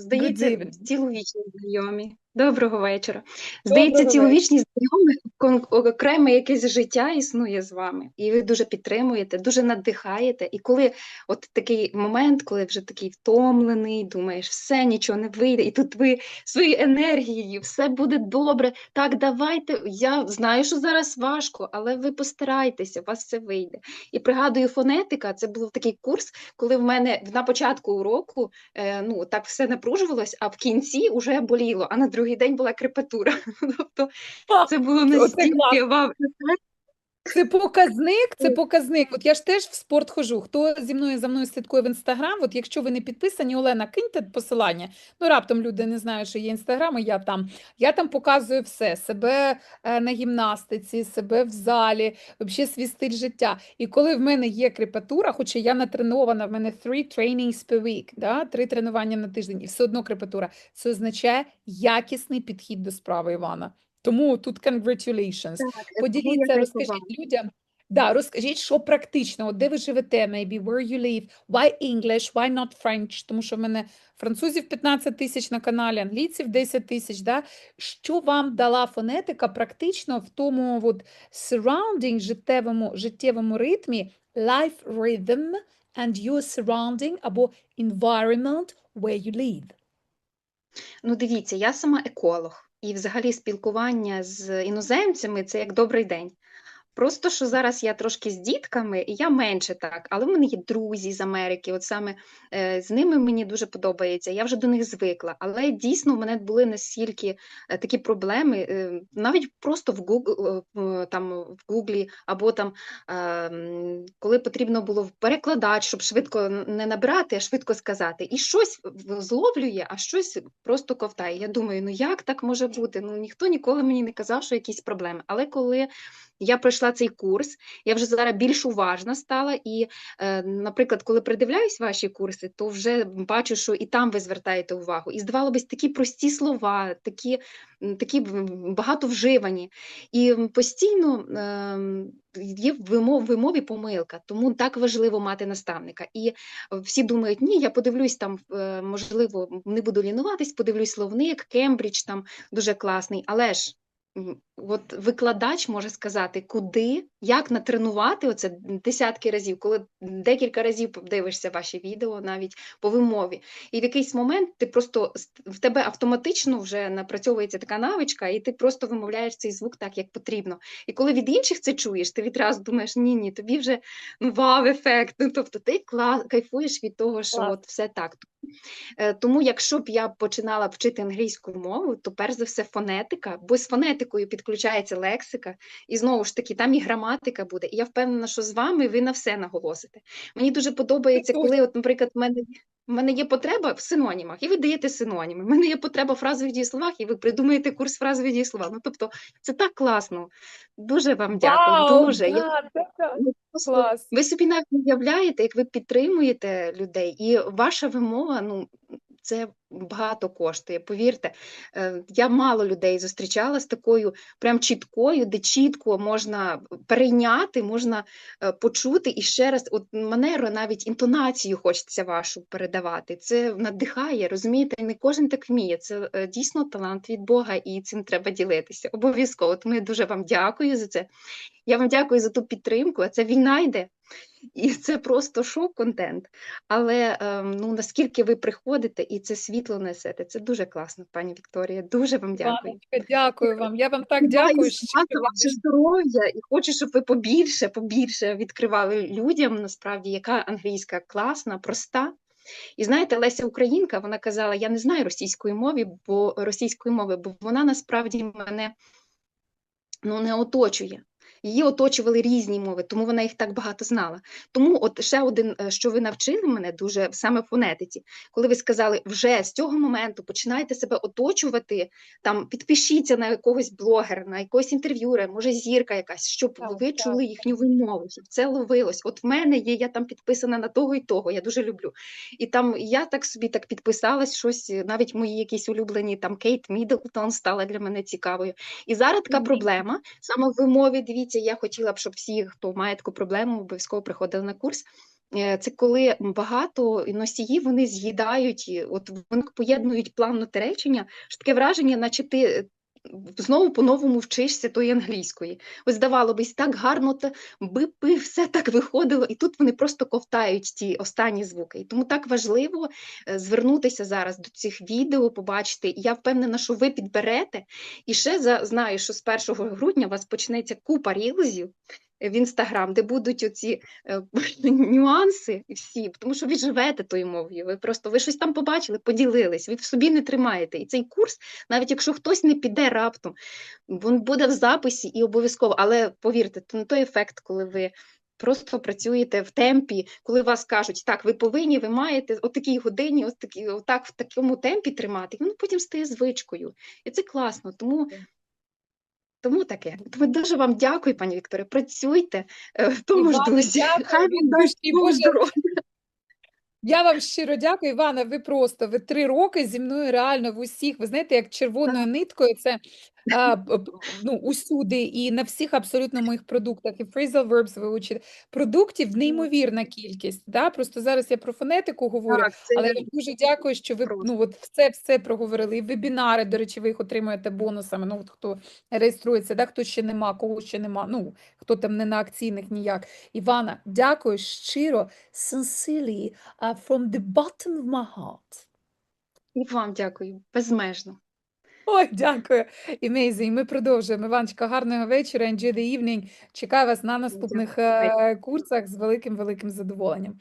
Здається, цілу ціловічні знайомі. Доброго вечора. Здається, ціловічні знайомі, кон- окреме якесь життя існує з вами, і ви дуже підтримуєте, дуже надихаєте. І коли от такий момент, коли вже такий втомлений, думаєш, все, нічого не вийде, і тут ви своєю енергією, все буде добре. Так, давайте. Я знаю, що зараз важко, але ви постарайтеся, у вас все вийде. І пригадую, фонетика це був такий курс, коли в мене на початку уроку е, ну так все напружувалось, а в кінці вже боліло, а на другий день була крепатура. Тобто це було настільки вау. Це показник, це показник. От я ж теж в спорт хожу. Хто зі мною за мною слідкує в інстаграм? От якщо ви не підписані, Олена, киньте посилання. Ну раптом люди не знають, що є інстаграм, і я там. Я там показую все: себе е, на гімнастиці, себе в залі, взагалі свій стиль життя. І коли в мене є крепатура, хоча я натренована, в мене three trainings per week, да? три тренування на тиждень, і все одно крепатура. Це означає якісний підхід до справи, Івана. Тому тут congratulations. Поділіться, розкажіть людям. Да, розкажіть, що практично, от де ви живете, maybe, where you live, why English, why not French, тому що в мене французів 15 тисяч на каналі, англійців 10 тисяч, да? Що вам дала фонетика практично в тому от surrounding, життєвому, життєвому ритмі, life rhythm and your surrounding або environment where you live? Ну, дивіться, я сама еколог, і взагалі спілкування з іноземцями це як добрий день. Просто що зараз я трошки з дітками, і я менше так, але в мене є друзі з Америки, от саме е, з ними мені дуже подобається. Я вже до них звикла. Але дійсно в мене були настільки е, такі проблеми, е, навіть просто в Google, е, там в Гуглі, або там е, коли потрібно було в перекладач, щоб швидко не набрати, а швидко сказати. І щось зловлює, а щось просто ковтає. Я думаю, ну як так може бути? Ну ніхто ніколи мені не казав, що якісь проблеми. Але коли я пройшла цей курс, я вже зараз більш уважна стала, і, е, наприклад, коли придивляюсь ваші курси, то вже бачу, що і там ви звертаєте увагу. І здавалося б, такі прості слова, такі, такі багато вживані. І постійно ем, є в вимов, вимові помилка, тому так важливо мати наставника. І всі думають, ні, я подивлюсь там, е, можливо, не буду лінуватись, подивлюсь словник, Кембридж там дуже класний, але ж. От викладач може сказати, куди, як натренувати оце десятки разів, коли декілька разів дивишся ваші відео навіть по вимові. І в якийсь момент ти просто в тебе автоматично вже напрацьовується така навичка, і ти просто вимовляєш цей звук так, як потрібно. І коли від інших це чуєш, ти відразу думаєш, ні, ні, тобі вже ну, вау, ефект. Ну, тобто ти кла- кайфуєш від того, що Клас. от все так. Е, Тому, якщо б я починала вчити англійську мову, то перш за все фонетика, бо з фонетикою підключається лексика, і знову ж таки, там і граматика буде. І я впевнена, що з вами ви на все наголосите. Мені дуже подобається, коли, от, наприклад, в мене. В мене є потреба в синонімах, і ви даєте синоніми. В мене є потреба в фразових дієсловах, і ви придумаєте курс фразових дієслова. Ну, тобто, це так класно. Дуже вам дякую. Вау, дуже. Да, да, да. Клас. ви собі навіть не уявляєте, як ви підтримуєте людей, і ваша вимова, ну це багато коштує. Повірте, Е, я мало людей зустрічала з такою прям чіткою, де чітко можна перейняти, можна е, почути і ще раз, от манеру, навіть інтонацію хочеться вашу передавати. Це надихає, розумієте, не кожен так вміє. Це е, дійсно талант від Бога, і цим треба ділитися. Обов'язково. Тому я дуже вам дякую за це. Я вам дякую за ту підтримку, а це війна йде. І це просто шок-контент. Але ем, ну, наскільки ви приходите і це світло несете, це дуже класно, пані Вікторія. Дуже вам дякую. Іваночка, дякую вам. Я вам так дякую. щиро. ваше здоров'я, і хочу, щоб ви побільше, побільше відкривали людям, насправді, яка англійська класна, проста. І знаєте, Леся Українка, вона казала: я не знаю російської мови, бо російської мови, бо вона насправді мене ну, не оточує. Її оточували різні мови, тому вона їх так багато знала. Тому, от ще один, е, що ви навчили мене дуже саме в фонетиці, коли ви сказали, вже з цього моменту починайте себе оточувати, там підпишіться на якогось блогера, на якогось інтерв'юера, може зірка якась, щоб Так, ви так. чули їхню вимову, щоб це ловилось. От в мене є, я там підписана на того і того, я дуже люблю. І там я так собі так підписалась, щось, е, навіть мої якісь улюблені, там Кейт Міддлтон стала для мене цікавою. І зараз така проблема саме в вимові. Дивіться, я хотіла б, щоб всі, хто має таку проблему, обов'язково приходили на курс. е, це коли багато носіїв вони з'їдають, от вони поєднують плавноте речення, що таке враження, наче ти знову по-новому вчишся тої англійської. Ось здавалося б, так гарно та би все так виходило, і тут вони просто ковтають ті останні звуки. І тому так важливо е, звернутися зараз до цих відео, побачити. Я впевнена, що ви підберете. І ще за, знаю, що з 1 грудня у вас почнеться купа рілзів в інстаграм, де будуть оці е, нюанси всі, тому що ви живете тою мовою. Ви просто ви щось там побачили, поділились, ви в собі не тримаєте. І цей курс, навіть якщо хтось не піде раптом, він буде в записі і обов'язково. Але повірте, це не той ефект, коли ви. Просто працюєте в темпі, коли вас кажуть, так, ви повинні, ви маєте о такій годині, такі, отак в такому темпі тримати, і воно потім стає звичкою. І це класно. Тому тому таке. Тому дуже вам дякую, пані Вікторе. Працюйте е, в тому ж дусі. Хай він дасть здоров'я. Я вам щиро дякую, Івана. Ви просто ви три роки зі мною реально в усіх. Ви знаєте, як червоною ниткою це а, ну, усюди і на всіх абсолютно моїх продуктах. І phrasal verbs ви учите. Продуктів неймовірна кількість. Да? Просто зараз я про фонетику говорю. Так, Але я дуже дякую, що ви ну от все все проговорили. І вебінари, до речі, ви їх отримуєте бонусами. Ну от хто реєструється, да, хто ще нема, кого ще нема. Ну хто там не на акційних ніяк. Івана, дякую щиро, sincerely, uh, from the bottom of my heart. і вам дякую, безмежно. Ой, дякую. Amazing. Ми продовжуємо. Іваночка, гарного вечора. Enjoy the evening. Чекаю вас на наступних е, курсах з великим великим задоволенням.